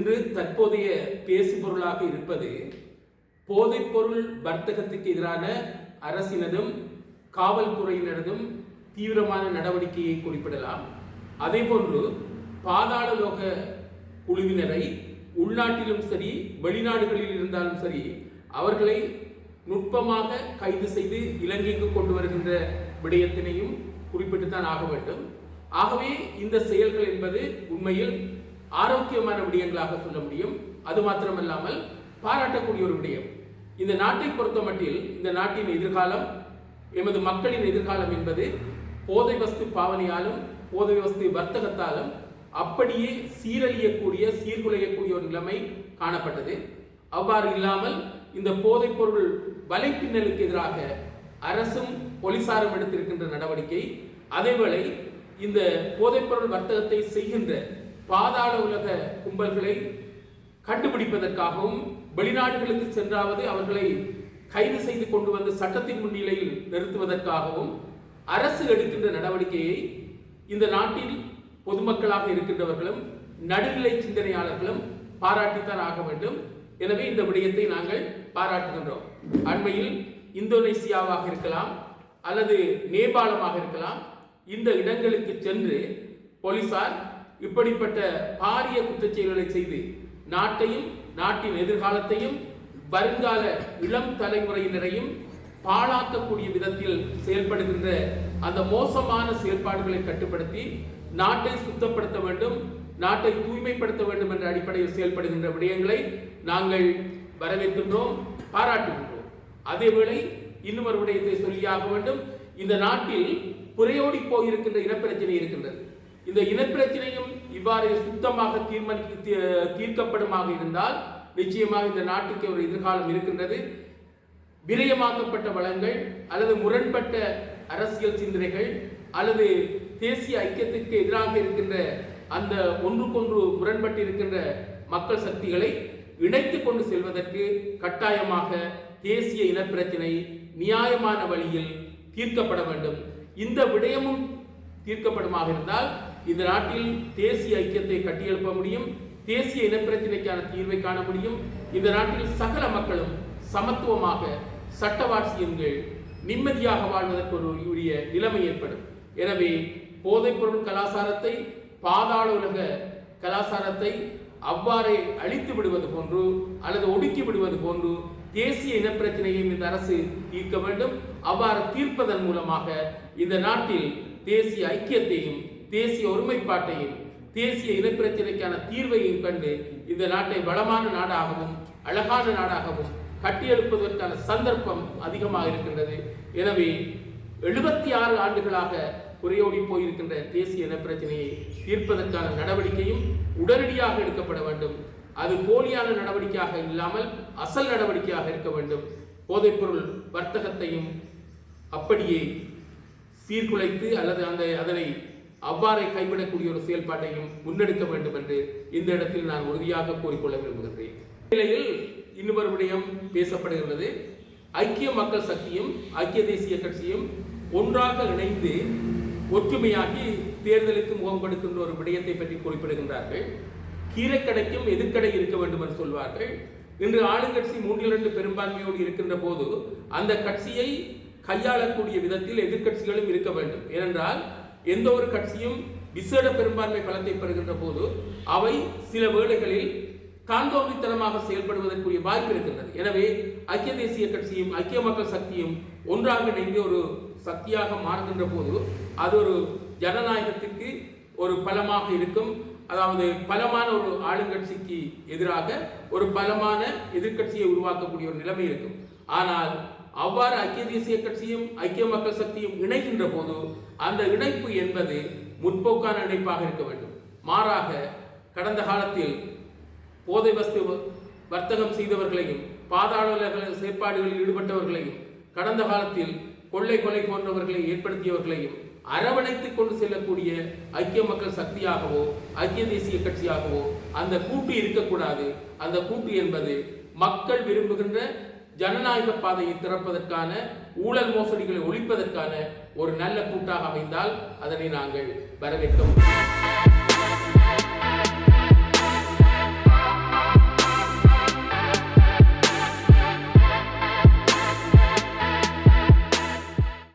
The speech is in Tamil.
இன்று தற்போதைய பேசுபொருளாக இருப்பது போதைப்பொருள் வர்த்தகத்துக்கு எதிரான அரசினதும் காவல்துறையினரதும் தீவிரமான நடவடிக்கையை குறிப்பிடலாம். அதேபோன்று பாதாளலோக குழுவினரை உள்நாட்டிலும் சரி வெளிநாடுகளில் இருந்தாலும் சரி அவர்களை நுட்பமாக கைது செய்து இலங்கைக்கு கொண்டு வருகின்ற விடயத்தினையும் குறிப்பிட்டுத்தான் ஆக வேண்டும். ஆகவே இந்த செயல்கள் என்பது உண்மையில் ஆரோக்கியமான விடயங்களாக சொல்ல முடியும். அது மாத்திரமல்லாமல் பாராட்டக்கூடிய ஒரு விடயம். இந்த நாட்டை பொறுத்தமட்டில் இந்த நாட்டின் எதிர்காலம் எமது மக்களின் எதிர்காலம் என்பது போதை வஸ்து பாவனையாலும் போதை வஸ்து வர்த்தகத்தாலும் அப்படியே சீரழியக்கூடிய சீர்குலையக்கூடிய ஒரு நிலைமை காணப்பட்டது. அவ்வாறு இல்லாமல் இந்த போதைப் பொருள் வலைப்பின்னலுக்கு எதிராக அரசும் போலீசாரும் எடுத்திருக்கின்ற நடவடிக்கை அதேவேளை இந்த போதைப்பொருள் வர்த்தகத்தை செய்கின்ற பாதாள உலக கும்பல்களை கண்டுபிடிப்பதற்காகவும் வெளிநாடுகளுக்கு சென்றாவது அவர்களை கைது செய்து கொண்டு வந்து சட்டத்தின் முன்னிலையில் நிறுத்துவதற்காகவும் அரசு எடுக்கின்ற நடவடிக்கையை இந்த நாட்டில் பொதுமக்களாக இருக்கின்றவர்களும் நடுநிலை சிந்தனையாளர்களும் பாராட்டித்தான் ஆக வேண்டும். எனவே இந்த விடயத்தை நாங்கள் பாராட்டுகின்றோம். அண்மையில் இந்தோனேசியாவாக இருக்கலாம் அல்லது நேபாளமாக இருக்கலாம் இந்த இடங்களுக்கு சென்று போலீசார் இப்படிப்பட்ட பாரிய குற்றச் செயல்களை செய்து நாட்டையும் நாட்டின் எதிர்காலத்தையும் வருங்கால இளம் தலைமுறையினரையும் பாழாக்கக்கூடிய விதத்தில் செயல்படுகின்ற அந்த மோசமான செயல்பாடுகளை கட்டுப்படுத்தி நாட்டை சுத்தப்படுத்த வேண்டும் நாட்டை தூய்மைப்படுத்த வேண்டும் என்ற அடிப்படையில் செயல்படுகின்ற விடயங்களை நாங்கள் வரவேற்கின்றோம் பாராட்டுகின்றோம். அதேவேளை இன்னும் ஒரு விடயத்தை சொல்லியாக வேண்டும். இந்த நாட்டில் புறையோடி போயிருக்கின்ற இனப்பிரச்சனை இருக்கின்றது. இந்த இனப்பிரச்சனையும் இவ்வாறு சுத்தமாக தீர்மானிக்க தீர்க்கப்படுமாக இருந்தால் நிச்சயமாக இந்த நாட்டுக்கு ஒரு எதிர்காலம் இருக்கின்றது. விரயமாக்கப்பட்ட வளங்கள் அல்லது முரண்பட்ட அரசியல் சிந்தனைகள் அல்லது தேசிய ஐக்கியத்திற்கு எதிராக இருக்கின்ற அந்த ஒன்றுக்கொன்று முரண்பட்டு இருக்கின்ற மக்கள் சக்திகளை இணைத்து கொண்டு செல்வதற்கு கட்டாயமாக தேசிய இனப்பிரச்சினை நியாயமான வழியில் தீர்க்கப்பட வேண்டும். இந்த விடயமும் தீர்க்கப்படுமாக இருந்தால் இந்த நாட்டில் தேசிய ஐக்கியத்தை கட்டியெழுப்ப முடியும் தேசிய இனப்பிரச்சினைக்கான தீர்வை காண முடியும். இந்த நாட்டில் சகல மக்களும் சமத்துவமாக சட்டவாட்சியங்கள் நிம்மதியாக வாழ்வதற்கு ஒரு உரிய நிலைமை ஏற்படும். எனவே போதைப்பொருள் கலாச்சாரத்தை பாதாள உலக கலாச்சாரத்தை அவ்வாறே அழித்து விடுவது போன்று அல்லது ஒடுக்கி விடுவது போன்று தேசிய இனப்பிரச்சனையையும் இந்த அரசு தீர்க்க வேண்டும். அவ்வாறு தீர்ப்பதன் மூலமாக இந்த நாட்டில் தேசிய ஐக்கியத்தையும் தேசிய ஒருமைப்பாட்டையும் தேசிய இனப்பிரச்சனைக்கான தீர்வையும் கண்டு இந்த நாட்டை வளமான நாடாகவும் அழகான நாடாகவும் கட்டியெழுப்பதற்கான சந்தர்ப்பம் அதிகமாக இருக்கின்றது எனவே எழுபத்தி ஆறு ஆண்டுகளாக குறையோடி போயிருக்கின்ற தேசிய இனப்பிரச்சனையை தீர்ப்பதற்கான நடவடிக்கையும் உடனடியாக எடுக்கப்பட வேண்டும். அது போலியான நடவடிக்கையாக இல்லாமல் அசல் நடவடிக்கையாக இருக்க வேண்டும். போதைப்பொருள் வர்த்தகத்தையும் அப்படியே சீர்குலைத்து அல்லது அந்த அதனை அவ்வாறே கைவிடக்கூடிய ஒரு செயல்பாட்டையும் முன்னெடுக்க வேண்டும் என்று இந்த இடத்தில் நான் உறுதியாக கூறிக்கொள்ள விரும்புகிறேன் நிலையில் இன்னொரு விடயம் பேசப்படுகிறது ஐக்கிய மக்கள் சக்தியும் ஐக்கிய தேசிய கட்சியும் ஒன்றாக இணைந்து ஒற்றுமையாகி தேர்தலுக்கு முகம் கொடுக்கின்ற ஒரு விடயத்தை பற்றி குறிப்பிடுகின்றார்கள். கீரைக்கடைக்கும் எதிர்க்கடை இருக்க வேண்டும் என்று சொல்வார்கள். இன்று ஆளுங்கட்சி மூன்றிலிருந்து பெரும்பான்மையோடு இருக்கின்ற போது அந்த கட்சியை கையாளக்கூடிய விதத்தில் எதிர்க்கட்சிகளும் இருக்க வேண்டும். ஏனென்றால் எந்த ஒரு கட்சியும் விசேட பெரும்பான்மை பலத்தை பெறுகின்ற போது அவை சில வேளைகளில் தாந்தோன்றித்தனமாக செயல்படுவதற்குரிய வாய்ப்பு இருக்கின்றது. எனவே ஐக்கிய தேசிய கட்சியும் ஐக்கிய மக்கள் சக்தியும் ஒன்றாக இணைந்து ஒரு சக்தியாக மாறுகின்ற போது அது ஒரு ஜனநாயகத்துக்கு ஒரு பலமாக இருக்கும். அதாவது பலமான ஒரு ஆளுங்கட்சிக்கு எதிராக ஒரு பலமான எதிர்க்கட்சியை உருவாக்கக்கூடிய ஒரு நிலைமை இருக்கும். ஆனால் அவ்வாறு ஐக்கிய தேசிய கட்சியும் ஐக்கிய மக்கள் சக்தியும் இணைகின்ற போது அந்த இணைப்பு என்பது முற்போக்கான இணைப்பாக இருக்க வேண்டும். மாறாக கடந்த காலத்தில் போதை வஸ்து வர்த்தகம் செய்தவர்களையும் பாதாள செயற்பாடுகளில் ஈடுபட்டவர்களையும் கடந்த காலத்தில் கொள்ளை கொலை போன்றவர்களை ஏற்படுத்தியவர்களையும் அரவணைத்துக் கொண்டு செல்லக்கூடிய ஐக்கிய மக்கள் சக்தியாகவோ ஐக்கிய தேசிய கட்சியாகவோ அந்த கூட்டு இருக்கக்கூடாது. அந்த கூட்டு என்பது மக்கள் விரும்புகின்ற ஜனநாயக பாதையை திறப்பதற்கான ஊழல் மோசடிகளை ஒழிப்பதற்கான ஒரு நல்ல கூட்டாக அமைந்தால் அதனை நாங்கள் வரவேற்க முடியும்